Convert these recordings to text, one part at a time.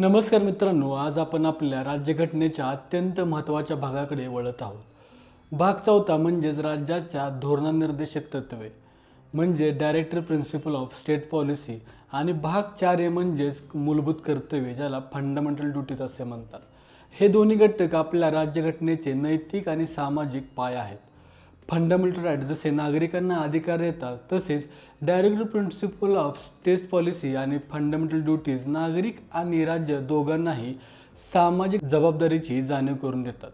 नमस्कार मित्रांनो आज आपण आपल्या राज्यघटनेच्या अत्यंत महत्त्वाच्या भागाकडे वळत आहोत. भाग चौथा म्हणजेच राज्याच्या धोरणनिर्देशक तत्वे म्हणजे director principle of state policy आणि भाग चार हे म्हणजेच मूलभूत कर्तव्ये ज्याला फंडामेंटल ड्युटीज असे म्हणतात. हे दोन्ही घटक आपल्या राज्यघटनेचे नैतिक आणि सामाजिक पाय आहेत. फंडामेंटल राईट जसे नागरिकांना अधिकार देतात तसेच director principle of state policy आणि फंडामेंटल ड्युटीज नागरिक आणि राज्य दोघांनाही सामाजिक जबाबदारीची जाणीव करून देतात.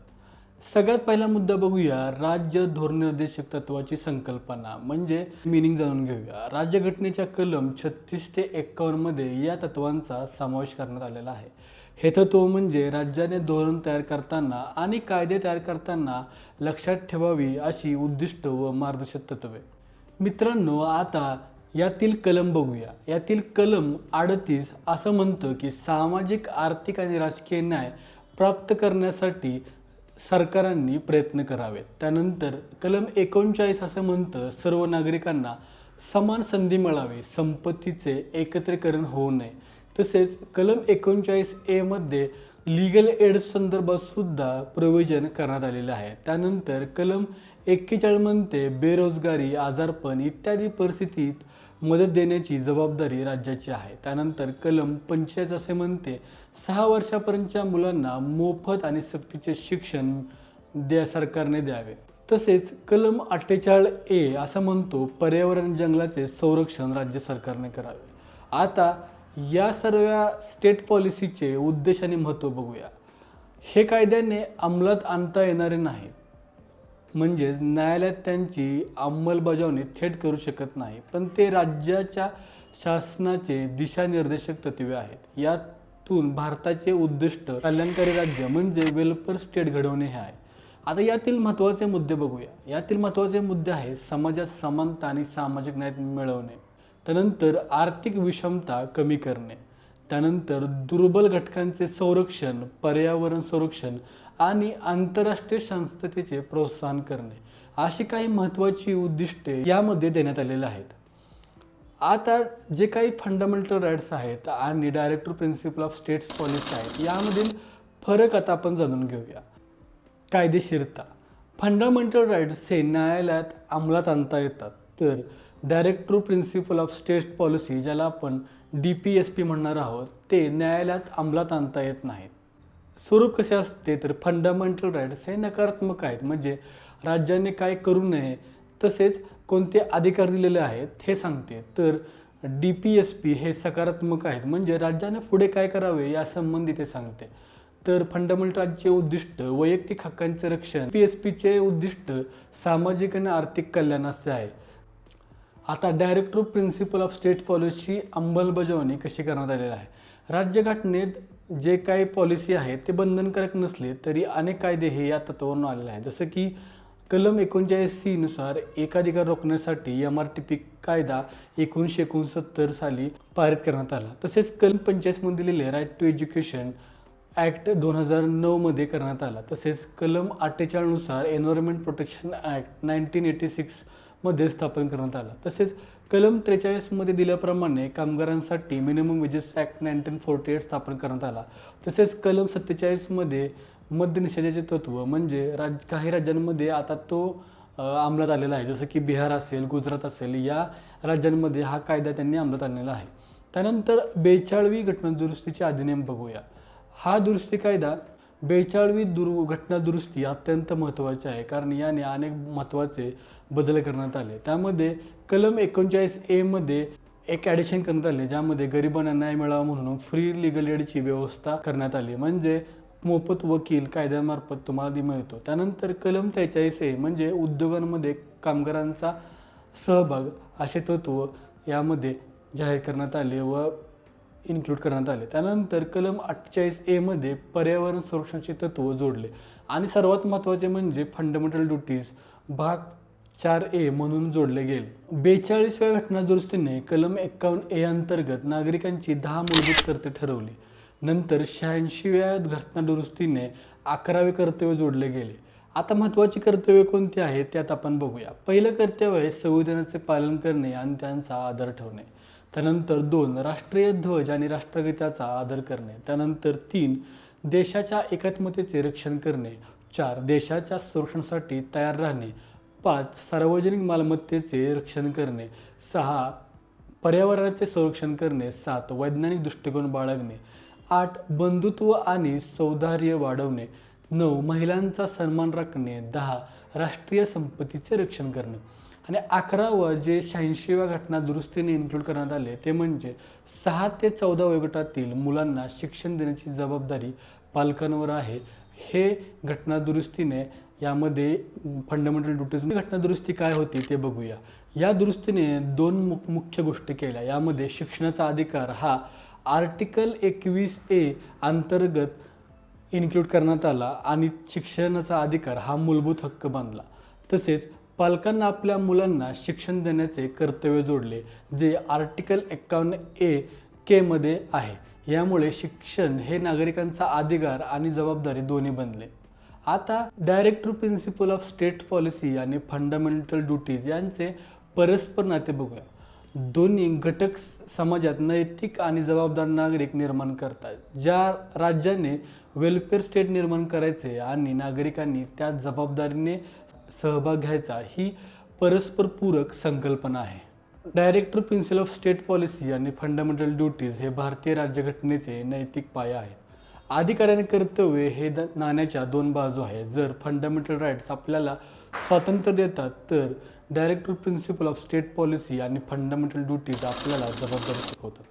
सगळ्यात पहिला मुद्दा बघूया राज्य धोरनिर्देशक तत्वाची संकल्पना म्हणजे मिनिंग जाणून घेऊया. राज्यघटनेच्या कलम छत्तीस ते एक्कावन्नमध्ये या तत्वांचा समावेश करण्यात आलेला आहे. हे म्हणजे राज्याने धोरण तयार करताना आणि कायदे तयार करताना लक्षात ठेवावी अशी उद्दिष्ट व मार्गदर्शक तत्वे मित्रांनो आता यातील कलम बघूया. यातील कलम अडतीस असं म्हणतं की सामाजिक आर्थिक आणि राजकीय न्याय प्राप्त करण्यासाठी सरकारांनी प्रयत्न करावेत. त्यानंतर कलम एकोणचाळीस असं म्हणतं सर्व नागरिकांना समान संधी मिळावी संपत्तीचे एकत्रीकरण होऊ नये. तसेच कलम एकोणचाळीस एमध्ये लिगल एड संदर्भात सुद्धा प्रयोजन करण्यात आलेलं आहे. त्यानंतर कलम एक्केचाळ म्हणते बेरोजगारी आजारपण इत्यादी परिस्थितीत मदत देण्याची जबाबदारी राज्याची आहे. त्यानंतर कलम पंचायत असे म्हणते सहा वर्षापर्यंतच्या मुलांना मोफत आणि सक्तीचे शिक्षण द्या सरकारने द्यावे. तसेच कलम अठ्ठेचाळ ए असं म्हणतो पर्यावरण जंगलाचे संरक्षण राज्य सरकारने करावे. आता या सर्व स्टेट पॉलिसीचे उद्देश आणि महत्त्व बघूया. हे कायद्याने अंमलात आणता येणारे नाहीत म्हणजेच न्यायालयात त्यांची अंमलबजावणी थेट करू शकत नाही. पण ते राज्याच्या शासनाचे दिशानिर्देशक तत्वे आहेत. यातून भारताचे उद्दिष्ट कल्याणकारी राज्य म्हणजे वेलफेअर स्टेट घडवणे हे आहे. आता यातील महत्त्वाचे मुद्दे बघूया. यातील महत्त्वाचे मुद्दे आहेत समाजात समानता आणि सामाजिक न्याय मिळवणे. त्यानंतर आर्थिक विषमता कमी करणे त्यानंतर दुर्बल घटकांचे संरक्षण पर्यावरण संरक्षण आणि आंतरराष्ट्रीय शांततेचे प्रोत्साहन करणे अशी काही महत्त्वाची उद्दिष्टे यामध्ये देण्यात आलेले आहेत. आता जे काही फंडामेंटल राईट्स आहेत आणि director principle of states policy आहेत यामधील फरक आता आपण जाणून घेऊया. कायदेशीरता. फंडामेंटल राईट्स हे न्यायालयात अंमलात आणता येतात. तर director principle of state policy ज्याला आपण डी पी एस पी म्हणणार आहोत ते न्यायालयात अंमलात आणता येत नाहीत. स्वरूप कसे असते? तर फंडामेंटल राईट्स हे नकारात्मक आहेत. म्हणजे राज्याने काय करू नये तसेच कोणते अधिकार दिलेले आहेत हे सांगते. तर डी पी एस पी हे सकारात्मक आहेत. म्हणजे राज्याने पुढे काय करावे यासंबंधी ते सांगते. तर फंडामेंटल राजचे उद्दिष्ट वैयक्तिक हक्कांचे रक्षण. पी एस पीचे उद्दिष्ट सामाजिक आणि आर्थिक कल्याण असे आहे. आता डायरेक्टर प्रिन्सिपल ऑफ स्टेट पॉलिसीची अंमलबजावणी कशी करण्यात आलेली आहे? राज्यघटनेत जे काही पॉलिसी आहे ते बंधनकारक नसले तरी अनेक कायदे हे या तत्वावरून आलेले आहेत. जसं की कलम एकोणचाळीस सीनुसार एकाधिकार रोखण्यासाठी एम आर टी पी कायदा एकोणीसशे एकोणसत्तर साली पारित करण्यात आला. तसेच कलम पंचाळीसमध्ये दिलेले राईट टू एज्युकेशन ॲक्ट दोन हजार नऊमध्ये करण्यात आला. तसेच कलम अठ्ठेचाळीसनुसार environment protection act nineteen eighty six मध्ये स्थापन करण्यात आला. तसेच कलम त्रेचाळीसमध्ये दिल्याप्रमाणे कामगारांसाठी minimum wages act nineteen forty eight स्थापन करण्यात आला. तसेच कलम सत्तेचाळीसमध्ये मद्य निषेधाचे म्हणजे राज काही राज्यांमध्ये आता तो अंमलात आलेला आहे. जसं की बिहार असेल गुजरात असेल या राज्यांमध्ये हा कायदा त्यांनी अंमलात आणलेला आहे. त्यानंतर बेचाळवी घटना दुरुस्तीचे अधिनियम बघूया. हा दुरुस्ती कायदा बेचाळवी दुर घटना दुरुस्ती अत्यंत महत्त्वाची आहे. कारण याने अनेक महत्त्वाचे बदल करण्यात आले. त्यामध्ये कलम एकोणचाळीस एमध्ये एक ॲडिशन करण्यात आले ज्यामध्ये गरिबांना न्याय मिळावा म्हणून फ्री लिगल एडची व्यवस्था करण्यात आली. म्हणजे मोफत वकील कायद्यामार्फत तुम्हाला ती मिळतो. त्यानंतर कलम त्रेचाळीस ए म्हणजे उद्योगांमध्ये कामगारांचा सहभाग असे तत्व यामध्ये जाहीर करण्यात आले व इन्क्लूड करण्यात आले. त्यानंतर कलम अठ्ठेचाळीस एमध्ये पर्यावरण संरक्षणाचे तत्त्व जोडले. आणि सर्वात महत्त्वाचे म्हणजे फंडामेंटल ड्युटीज भाग चार ए म्हणून जोडले गेले. बेचाळीसव्या घटना दुरुस्तीने कलम एक्कावन्न ए अंतर्गत नागरिकांची दहा मूलभूत कर्तव्य ठरवली. नंतर शहाऐंशीव्या घटना दुरुस्तीने अकरावे कर्तव्य जोडले गेले. आता महत्त्वाची कर्तव्य कोणती आहेत त्यात आपण बघूया. पहिलं कर्तव्य आहे संविधानाचे पालन करणे आणि त्यांचा आदर ठेवणे. त्यानंतर दोन राष्ट्रीय ध्वज आणि राष्ट्रगीताचा आदर करणे. त्यानंतर तीन देशाच्या एकात्मतेचे रक्षण करणे. चार देशाच्या संरक्षणासाठी तयार राहणे. पाच सार्वजनिक मालमत्तेचे रक्षण करणे. सहा पर्यावरणाचे संरक्षण करणे. सात वैज्ञानिक दृष्टिकोन बाळगणे. आठ बंधुत्व आणि सौधार्य वाढवणे. नऊ महिलांचा सन्मान राखणे. दहा राष्ट्रीय संपत्तीचे रक्षण करणे. आणि अकरावं जे शहाऐंशीव्या घटना दुरुस्तीने इन्क्लूड करण्यात आले ते म्हणजे सहा ते चौदा वयोगटातील मुलांना शिक्षण देण्याची जबाबदारी पालकांवर आहे. हे घटना दुरुस्तीने यामध्ये फंडामेंटल ड्युटीज घटना दुरुस्ती काय होती ते बघूया. या दुरुस्तीने दोन मुख मुख्य गोष्टी केल्या. यामध्ये शिक्षणाचा अधिकार हा आर्टिकल एकवीस ए अंतर्गत इन्क्लूड करण्यात आला आणि शिक्षणाचा अधिकार हा मूलभूत हक्क बांधला. तसेच पालकांना आपल्या मुलांना शिक्षण देण्याचे कर्तव्य जोडले जे आर्टिकल एक्कावन्न ए केमध्ये आहे. यामुळे शिक्षण हे नागरिकांचा अधिकार आणि जबाबदारी दोन्ही बनले. आता director principle of state policy आणि फंडामेंटल ड्युटीज यांचे परस्पर नाते बघूया. दोन्ही घटक समाजात नैतिक आणि जबाबदार नागरिक निर्माण करतात ज्या राज्याने वेलफेअर स्टेट निर्माण करायचे आणि नागरिकांनी त्या जबाबदारीने सहभाग घ्यायचा ही परस्पर पूरक संकल्पना आहे. Director principle of state policy आणि फंडामेंटल ड्युटीज हे भारतीय राज्यघटनेचे नैतिक पाया आहेत. अधिकार आणि कर्तव्य हे द नाण्याच्या दोन बाजू आहेत जर फंडामेंटल राईट्स आपल्याला स्वातंत्र्य देतात तर director principle of state policy आणि फंडामेंटल ड्युटीज आपल्याला जबाबदारी शिकवतात.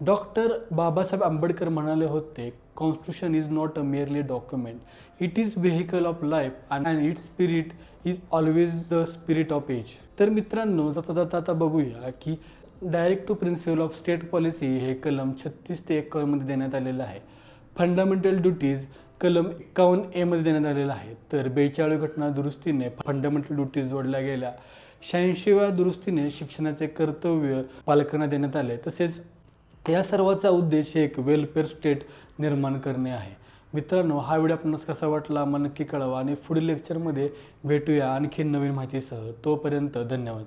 डॉक्टर बाबासाहेब आंबेडकर म्हणाले होते constitution is not a merely document it is vehicle of life and it spirit is always the spirit of age तर मित्रांनो जाता जाता आता बघूया की direct to principle of state policy हे कलम छत्तीस ते एकावन्नमध्ये देण्यात आलेलं आहे. फंडामेंटल ड्युटीज कलम एकावन्न एमध्ये देण्यात आलेलं आहे. तर बेचाळीस घटना दुरुस्तीने फंडामेंटल ड्युटीज जोडल्या गेल्या. शहाऐंशीव्या दुरुस्तीने शिक्षणाचे कर्तव्य पालकांना देण्यात आले. तसेच या सर्वाचा उद्देश एक वेलफेअर स्टेट निर्माण करणे आहे. मित्रांनो हा व्हिडिओ आपणास कसा वाटला मला नक्की कळवा आणि पुढील लेक्चरमध्ये भेटूया आणखी नवीन माहितीसह. तोपर्यंत धन्यवाद.